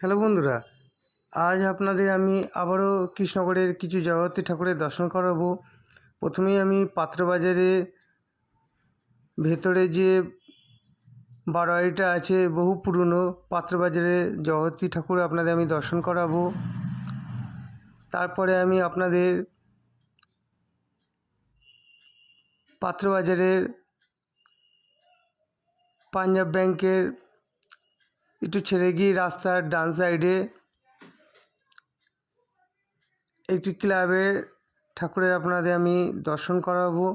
Hello বন্ধুরা, আজ আপনাদের আমি আবারও কৃষ্ণগড়ের কিছু জগতী ঠাকুরের দর্শন করাবো। প্রথমেই আমি পাত্রবাজারে ভেতরে যে বারোয়ারিটা আছে, বহু পুরনো পাত্রবাজারে জগতী ঠাকুর আপনাদের আমি দর্শন করাবো। তারপরে আমি আপনাদের পাত্রবাজারের পাঞ্জাব ব্যাংকের একটু ছেড়ে গিয়ে রাস্তার ডান সাইডে একটি ক্লাবে ঠাকুরের আপনাদের আমি দর্শন করাবো।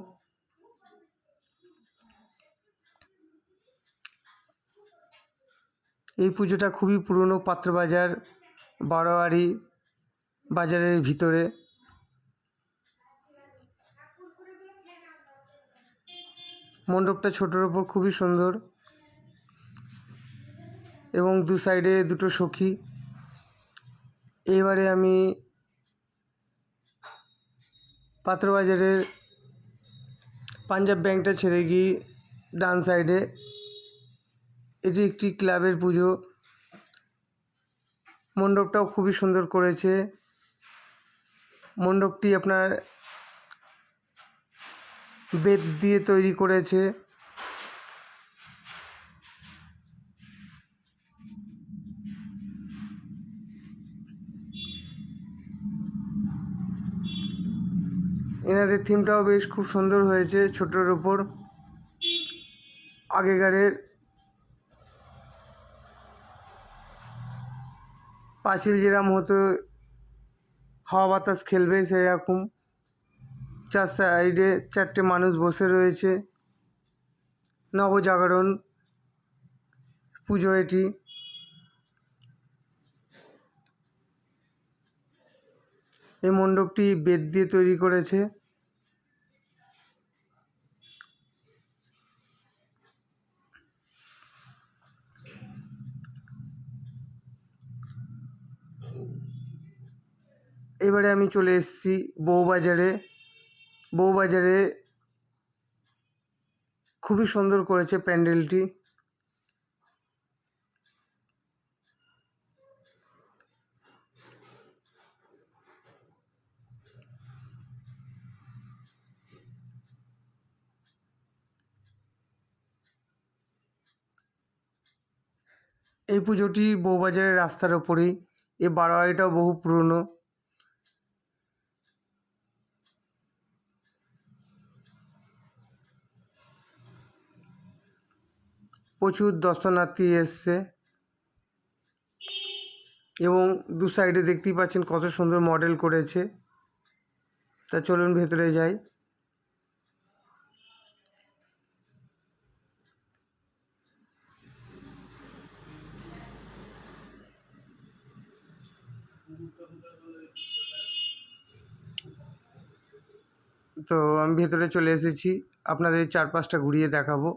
এই পুজোটা খুবই পুরনো পাত্রবাজার, বারোয়ারি বাজারের ভিতরে। মণ্ডপটা ছোটোর ওপর খুবই সুন্দর। এবং দু সাইডে দুটো সখী। এবারে আমি পাত্রবাজারের পাঞ্জাব ব্যাংকটা ছেড়ে গিয়ে ডান সাইডে এটি একটি ক্লাবের পুজো। মণ্ডপটাও খুবই সুন্দর করেছে। মণ্ডপটি আপনার বেত দিয়ে তৈরি করেছে। এনাদের থিমটাও বেশ খুব সুন্দর হয়েছে ছোটোর ওপর আগেকারের পাঁচিল যেরকম হতো, হাওয়া বাতাস খেলবে সেরকম। চার সাইডে চারটে মানুষ বসে রয়েছে। নবজাগরণ পুজো এটি। এই মণ্ডপটি বেদ দিয়ে তৈরি করেছে। এবারে আমি চলে এসেছি বউবাজারে। বউবাজারে খুবই সুন্দর করেছে প্যান্ডেলটি। এই পুজোটি বউবাজারের রাস্তার ওপরেই। এই বারোয়ারিটাও বহু পুরনো। প্রচুর দর্শনার্থী এসছে। এবং দু সাইডে দেখতেই পাচ্ছেন কত সুন্দর মডেল করেছে। তা চলুন ভেতরে যাই। তো আমি ভেতরে চলে এসেছি। আপনাদের চারপাশটা ঘুরিয়ে দেখাবো।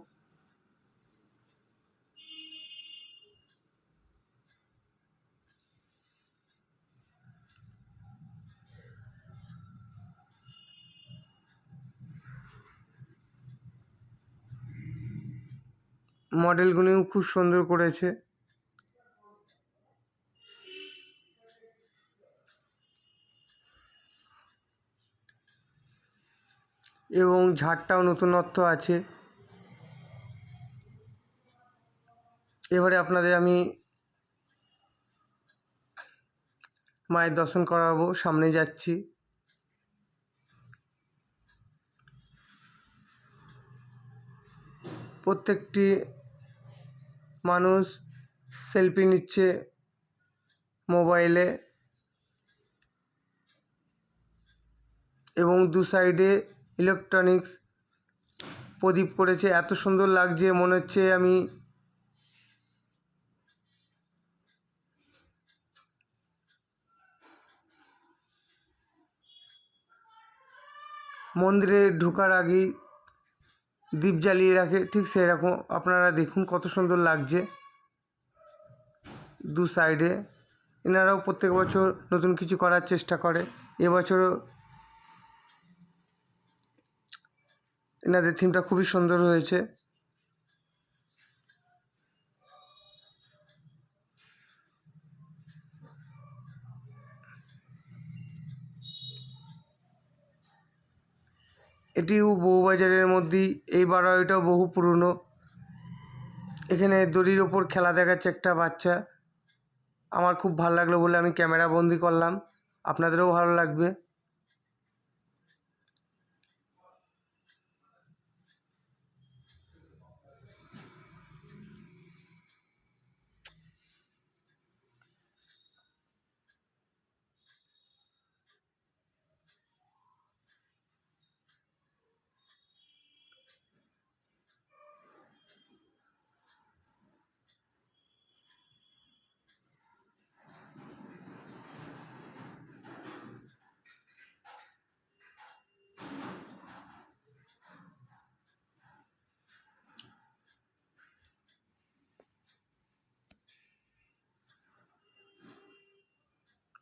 মডেলগুলিও খুব সুন্দর করেছে। এবং ঝাড়টাও নতুনত্ব আছে। এবারে আপনাদের আমি মায়ের দর্শন করাবো, সামনে যাচ্ছি। প্রত্যেকটি মানুষ সেলফি নিচ্ছে মোবাইলে এবং দু সাইডে ইলেকট্রনিক্স প্রদীপ করেছে। এত সুন্দর লাগছে, মনে হচ্ছে আমি মন্দিরে ঢোকার আগেই দ্বীপ জ্বালিয়ে রাখে। ঠিক সেরকম আপনারা দেখুন কত সুন্দর লাগছে দু সাইডে এনারাও প্রত্যেক বছর নতুন কিছু করার চেষ্টা করে। এবছরও এনাদের থিমটা খুবই সুন্দর হয়েছে। এটিও বউবাজারের মধ্যেই এই বারোয়টাও বহু পুরনো। এখানে দড়ির ওপর খেলা দেখাচ্ছে একটা বাচ্চা। আমার খুব ভালো লাগল বলে আমি ক্যামেরা বন্দি করলাম। আপনাদেরও ভালো লাগবে।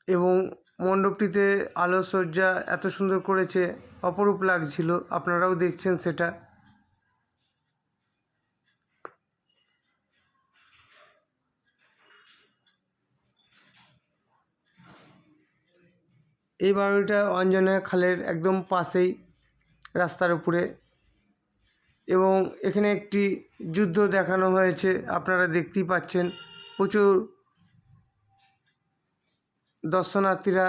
এবং মণ্ডপটিতে আলোকসজ্জা এত সুন্দর করেছে, অপরূপ লাগছিল। আপনারাও দেখছেন সেটা। এই বাড়িটা অঞ্জনা খালের একদম পাশেই, রাস্তার উপরে। এবং এখানে একটি যুদ্ধ দেখানো হয়েছে, আপনারা দেখতেই পাচ্ছেন। প্রচুর দর্শনার্থীরা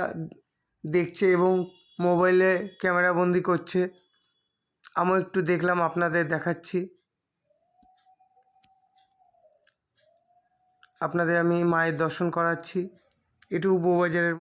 দেখছে এবং মোবাইলে ক্যামেরাবন্দি করছে। আমিও একটু দেখলাম, আপনাদের দেখাচ্ছি। আপনাদের আমি মায়ের দর্শন করাচ্ছি। এটু বউবাজারের